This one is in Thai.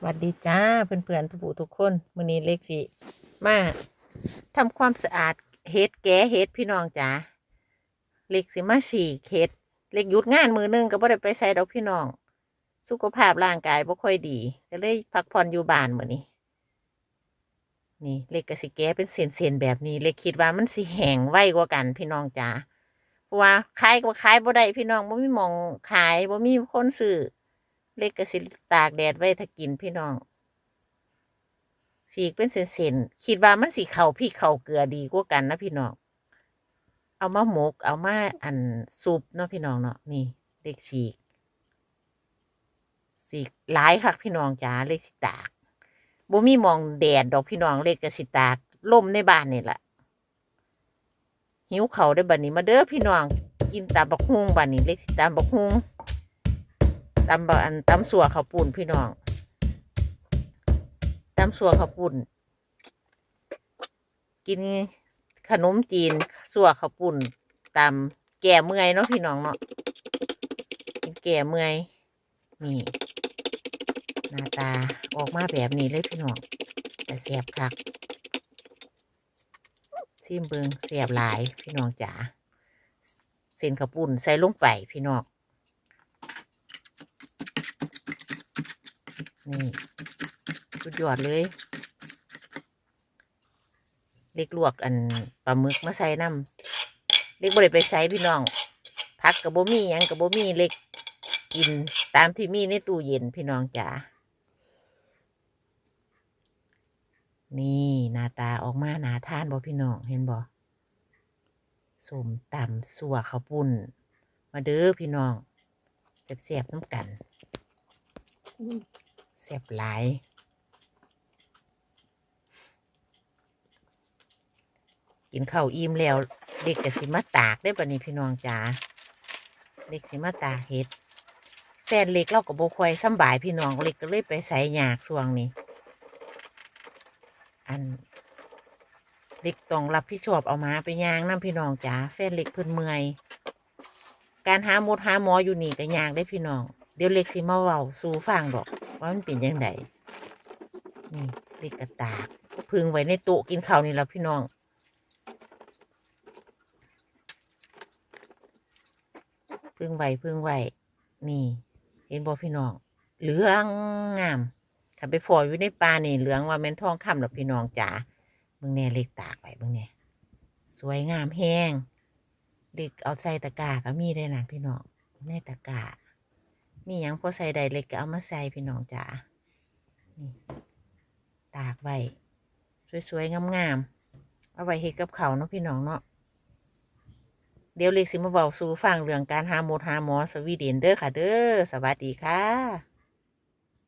สวัสดีจ้าเพื่อนๆทุกผู้ทุกคนมื้อนี้เล็กสิมาทำความสะอาดเฮ็ดแก้เฮ็ดพี่น้องจ้าเล็กสิมาฉีกเฮ็ดเล็กหยุดงานมือหนึงก็บ่ได้ไปใส่ดอกพี่น้อง สุขภาพร่างกายบ่ค่อยดี ก็เลยพักผ่อนอยู่บ้านมื้อนี้ นี่เล็กก็สิแก้เป็นเส้นๆแบบนี้ เล็กคิดว่ามันสิแห้งไวกว่ากันพี่น้องจ้าเพราะว่าขายก็ขายบ่ได้พี่น้องบ่มีหม่องขายบ่มีคนซื้อ เล็กก็สิตากแดดไว้ถ้ากินพี่น้องสีเป็นเส้นๆคิดว่ามันสีเข่าพริกเข่าเกลือดีกว่ากันนะพี่น้อง เอามาหมก เอามาอันซุปเนาะพี่น้องเนาะนี่เล็กสีกสีหลายคักพี่น้องจ๋าเล็กสิตากบ่มีมองแดดดอกพี่น้องเล็กก็สิตากล่มในบ้านนี่แหละหิวเขาได้บัดนนี้มาเด้อพี่น้องกินตาบักฮุงบัดนนี้เล็กสิตาบักฮุง ตำบอันตำสัวข้าวปุ่นพี่น้องตำสัวข้าวปุ่น กินขนมจีนสัวข้าวปุ่นตำแก่เมื่อยเนาะพี่น้องเนาะกินแก่เมื่อยนี่หน้าตาออกมาแบบนี้เลยพี่น้องแต่แสบคักซิมเบิงแสบหลายพี่น้องจ๋าเส้นข้าวปุ่นใส่ลงไปพี่น้อง นี่สุดยอดเลยเล็กลวกอันปลาหมึกมาใส่น้ำเล็กบ่ได้ไปใส่พี่น้องพักกับบ่มีหยังกับบ่มีเล็กกินตามที่มีในตู้เย็นพี่น้องจ๋านี่หน้าตาออกมาหนาทานบ่พี่น้องเห็นบ่สมตำสัวข้าวปุ้น มาเด้อพี่น้องเสียบๆน้ำกัน เสียบหลายกินข้าวอิ่มแล้ว เด็กก็สิมาตากได้อบัดนี้พี่น้องจ๋าเด็กสิมาตากเห็ด แฟนเล็กเราก็บ่ค่อยสำบายพี่น้องเล็กก็เลยไปใส่หยากช่วงนี้ อันเล็กต้องรับผิดชอบเอามาไปย่างน้ำพี่น้องจ๋าแฟนเล็กเพิ่นเมื่อย การหาหมดหาหมออยู่นี่ก็ยากได้พี่น้อง เดี๋ยวเล็กสิมาเว้าสู่ฟังดอก ว่ามันเป็นยังไงนี่เล็กกระตากพึ่งไว้ในโต๊ะกินข้าวนี่แล้วพี่น้องพึ่งไว้พึ่งไว้นี่ เห็นบ่พี่น้อง เหลืองงามขับไปพออยู่ในป่านี่เหลืองว่าแม่นทองคำหรอพี่น้องจ๋าบึงแน่เล็กตากไว้เบิ่งแน่สวยงามแห้งเล็กเอาใส่ตะกร้าก็มีได้นะพี่น้องในตะกร้า มีหยังพอใส่ใดเล็กก็เอามาใส่พี่น้องจ๋านี่ตากไว้สวยๆงามๆเอาไว้เฮ็ดกับเขาเนาะพี่น้องเนาะเดี๋ยวเล็กสิมาเว้าสู่ฟังเรื่องการหาหมดหาหมอสวีเดนเด้อค่ะเด้อสวัสดีค่ะ